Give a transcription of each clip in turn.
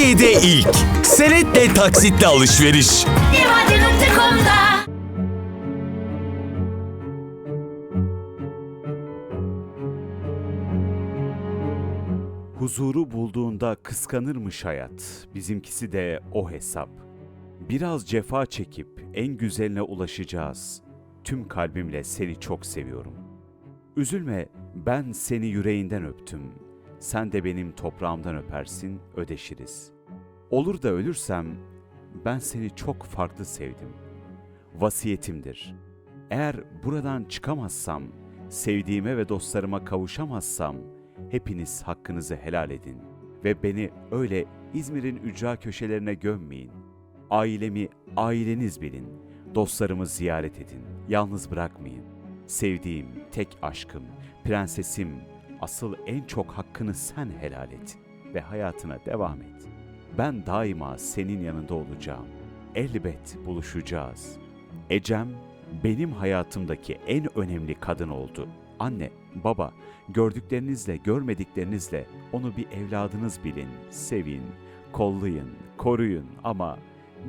Türkiye'de ilk. Senetle taksitle alışveriş. Huzuru bulduğunda kıskanırmış hayat. Bizimkisi de o hesap. Biraz cefa çekip en güzeline ulaşacağız. Tüm kalbimle seni çok seviyorum. Üzülme, ben seni yüreğinden öptüm. Sen de benim toprağımdan öpersin, ödeşiriz. Olur da ölürsem ben seni çok farklı sevdim. Vasiyetimdir. Eğer buradan çıkamazsam, sevdiğime ve dostlarıma kavuşamazsam, hepiniz hakkınızı helal edin ve beni öyle İzmir'in ücra köşelerine gömmeyin. Ailemi aileniz bilin, dostlarımı ziyaret edin, yalnız bırakmayın. Sevdiğim, tek aşkım, prensesim, asıl en çok hakkını sen helal et ve hayatına devam et. Ben daima senin yanında olacağım. Elbet buluşacağız. Ecem benim hayatımdaki en önemli kadın oldu. Anne, baba, gördüklerinizle, görmediklerinizle onu bir evladınız bilin, sevin, kollayın, koruyun ama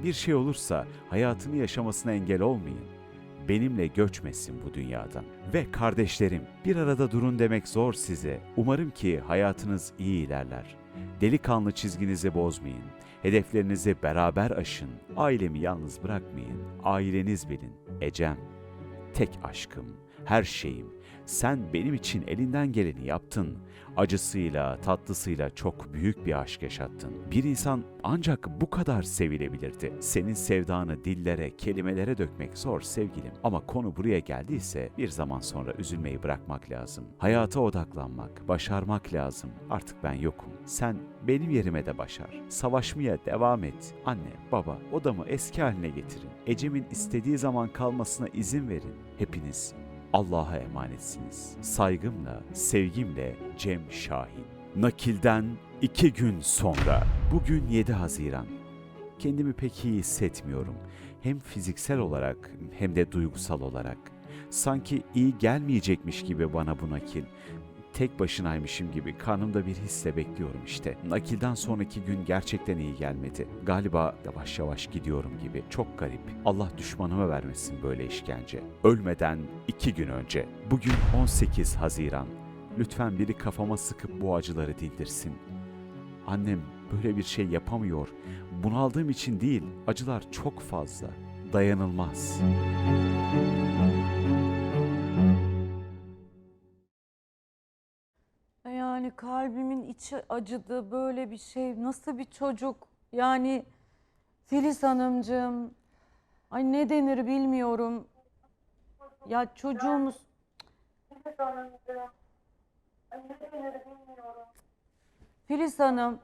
bir şey olursa hayatını yaşamasına engel olmayın. Benimle göçmesin bu dünyadan. Ve kardeşlerim, bir arada durun demek zor size. Umarım ki hayatınız iyi ilerler. Delikanlı çizginizi bozmayın. Hedeflerinizi beraber aşın. Ailemi yalnız bırakmayın. Aileniz bilin. Ecem, tek aşkım, her şeyim. Sen benim için elinden geleni yaptın. Acısıyla, tatlısıyla çok büyük bir aşk yaşattın. Bir insan ancak bu kadar sevilebilirdi. Senin sevdanı dillere, kelimelere dökmek zor sevgilim. Ama konu buraya geldiyse bir zaman sonra üzülmeyi bırakmak lazım. Hayata odaklanmak, başarmak lazım. Artık ben yokum. Sen benim yerime de başar. Savaşmaya devam et. Anne, baba, odamı eski haline getirin. Ecem'in istediği zaman kalmasına izin verin. Hepiniz Allah'a emanetsiniz. Saygımla, sevgimle Cem Şahin. Nakilden iki gün sonra. Bugün 7 Haziran. Kendimi pek iyi hissetmiyorum. Hem fiziksel olarak hem de duygusal olarak. Sanki iyi gelmeyecekmiş gibi bana bu nakil. Tek başınaymışım gibi karnımda bir hisle bekliyorum işte. Nakilden sonraki gün gerçekten iyi gelmedi. Galiba yavaş yavaş gidiyorum gibi. Çok garip. Allah düşmanıma vermesin böyle işkence. Ölmeden iki gün önce. Bugün 18 Haziran. Lütfen biri kafama sıkıp bu acıları dildirsin. Annem böyle bir şey yapamıyor. Bunaldığım için değil, acılar çok fazla. Dayanılmaz. Yani kalbimin içi acıdı böyle bir şey. Nasıl bir çocuk? Yani Filiz Hanımcığım. Ay ne denir bilmiyorum. Ya çocuğumuz Filiz Hanım